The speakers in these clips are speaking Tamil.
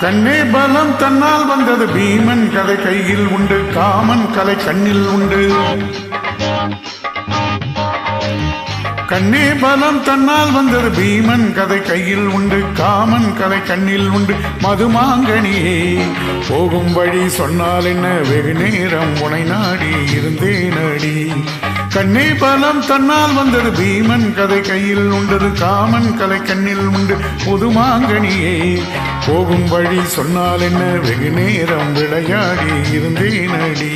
கண்ணே பலம் தன்னால் வந்தது பீமன் கதை கையில் உண்டு காமன் கலை கண்ணில் உண்டு. கண்ணே பலம் தன்னால் வந்தது பீமன் கதை கையில் உண்டு காமன் கலை கண்ணில் உண்டு. மதுமாங்கனியே போகும் வழி சொன்னால் என்ன? வெகு நேரம் உனை நாடி இருந்தேன் அடி. கண்ணே பலம் தன்னால் வந்தது பீமன் கதை கையில் உண்டது காமன் கலை கண்ணில் உண்டு. புதுமாங்கனியே போகும் வழி சொன்னால் என்ன? வெகு நேரம் விளையாடி இருந்தேன் அடி.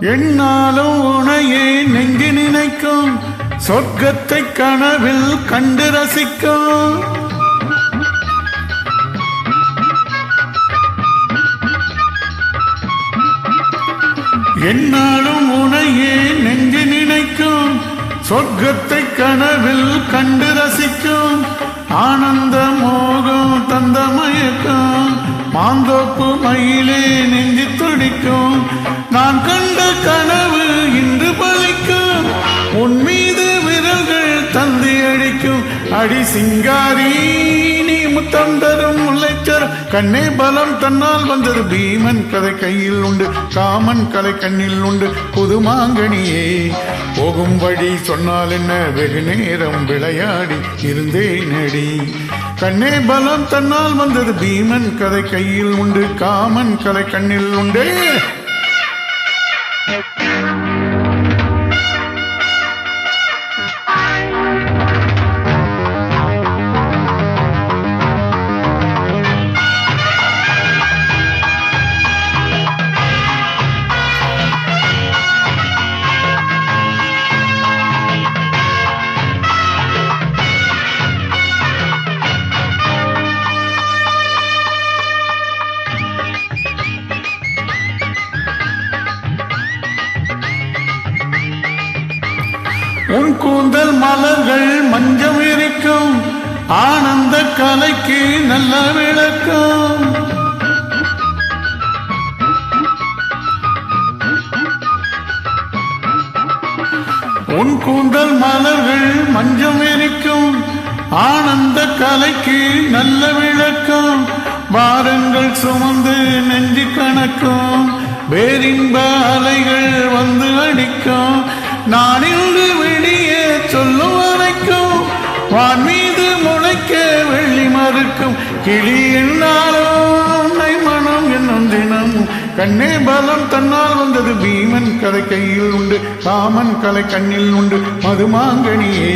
என்னாலும் உனையே நெஞ்சு நினைக்கும் சொர்க்கத்தை கனவில் கண்டு ரசிக்கும். என்னாலும் உனையே சொர்க்கத்தை கனவில் கண்டு ரசிக்கும் ஆனந்த மோகம் தந்த மயக்கம் மாந்தோப்பு மயிலே நெஞ்சி துடிக்கும். நான் கண்ட கனவு இன்று பலிக்கும் உன் மீது விரல்கள் தந்தி அடிக்கும். அடி சிங்காரி நீ முத்தம் தரும் கண்ணே பலம் தன்னால் வந்தது பீமன் கதை கையில் உண்டு காமன் கலை கண்ணில் உண்டு. புதுமாங்கனியே போகும் வழி சொன்னால் என்ன? வெகு நேரம் விளையாடி இருந்தேன் அடி கண்ணே பலம் தன்னால் வந்தது பீமன் கதை கையில் உண்டு காமன் கலை கண்ணில் உண்டு. உன் கூந்தல் மலர்கள் மஞ்சம் இருக்கும் ஆனந்த கலைக்கு நல்ல விளக்கம். உன் கூந்தல் மலர்கள் மஞ்சம் இருக்கும் ஆனந்த கலைக்கு நல்ல விளக்கம். வாரங்கள் சுமந்து நெஞ்சு கணக்கும். வேறின்ப அலைகள் வந்து அடிக்கும். நான் இன்று வான் மீது முளைக்க வெள்ளி மறுக்கும் கிளி என்னாலும் மனம் என்னும் தினமும் கண்ணே பலம் தன்னால் வந்தது பீமன் கலை கையில் உண்டு ராமன் கலை கண்ணில் உண்டு மதுமாங்கனியே.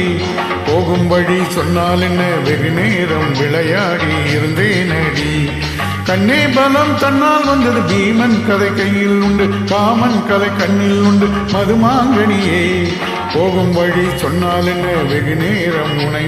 போகும் வழி சொன்னால் என்ன வெகு நேரம் விளையாடி இருந்தேனடி. அடி கண்ணே பலம் தன்னால் வந்தது பீமன் கதை கையில் உண்டு காமன் கதை கண்ணில் உண்டு. மதுமாங்கனியே போகும் வழி சொன்னால் என்ன? வெகு நேரம் உனை